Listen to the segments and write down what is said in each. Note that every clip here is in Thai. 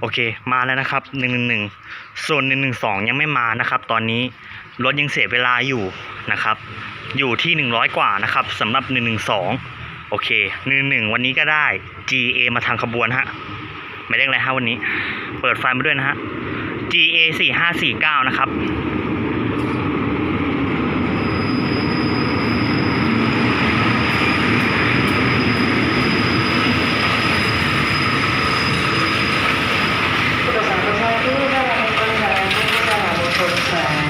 โอเค มาแล้วนะครับหนึ่งหนึ่งหนึ่งส่วนหนึ่งหนึ่งสองยังไม่มานะครับ ตอนนี้รถยังเสียเวลาอยู่นะครับ อยู่ที่หนึ่งร้อยกว่านะครับสำหรับหนึ่งหนึ่งสองโอเคหนึ่งหนึ่งวันนี้ก็ได้ GA มาทางขบวนฮะไม่เร่งอะไรฮะวันนี้ เปิดไฟมาด้วยนะฮะ GA สี่ห้าสี่เก้านะครับ ผู้โดยสารทุกท่านที่ได้รับการบริการที่สถานีชนแสง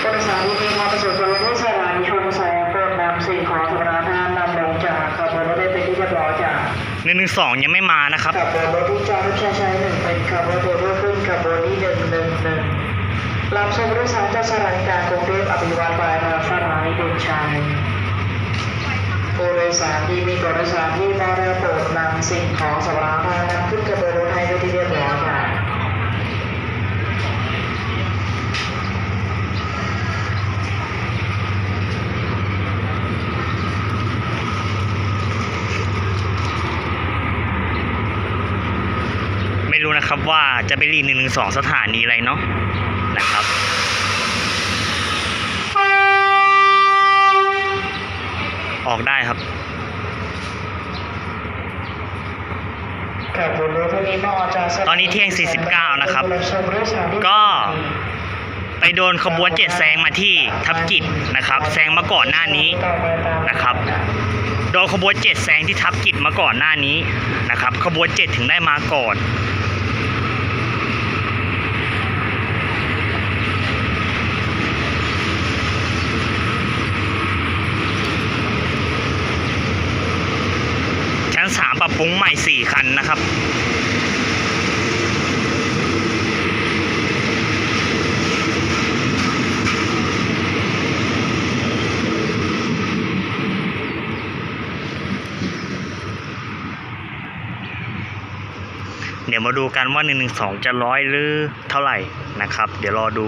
ผู้โดยสารที่มีความประสงค์จะลงที่สถานีชนแสงโปรดนำสิ่งของสำหรับทานนำลงจากขบวนรถได้เป็นที่เรียบร้อยจาก หนึ่งหนึ่งสองยังไม่มานะครับขับรถที่จอดรถชายชายหนึ่งเป็นขับวนรถรุ่ขึ้นขับวนที่หนึ่งหนึ่งหนึ่งรับส่งผู้โดยสารจาสลายการกรุงเทพอภิวัตรไปมาสถานีเด่นชัยผู้โดยสารที่มีตัวโดยสารที่มาเรือโปรดนำสิ่งของสำหรับทานนำขึ้นขบวนรถให้เป็นที่เรียบร้อยค่ะ ไม่ รู้นะครับว่าจะไปรีหนึ่งหนึ่งสองสถานีอะไรเนาะนะครับออกได้ครับกับบนรถที่มาออกจากสถาตอนนี้เที่ยง 49 นะครับ ก็ไปโดนขบวนเจ็ดแซงมาที่ทับจิตนะครับแซงมาก่อนหน้านี้นะครับ โดนขบวนเจ็ดแซงที่ทับจิตมาก่อนหน้านี้นะครับ ขบวนเจ็ดถึงได้มาก่อนชั้น สามปรับปรุงใหม่สี่คันนะครับเดี๋ยวมาดูกันว่า1นึจะร้อยหรือเท่าไหร่นะครับ เดี๋ยวรอดู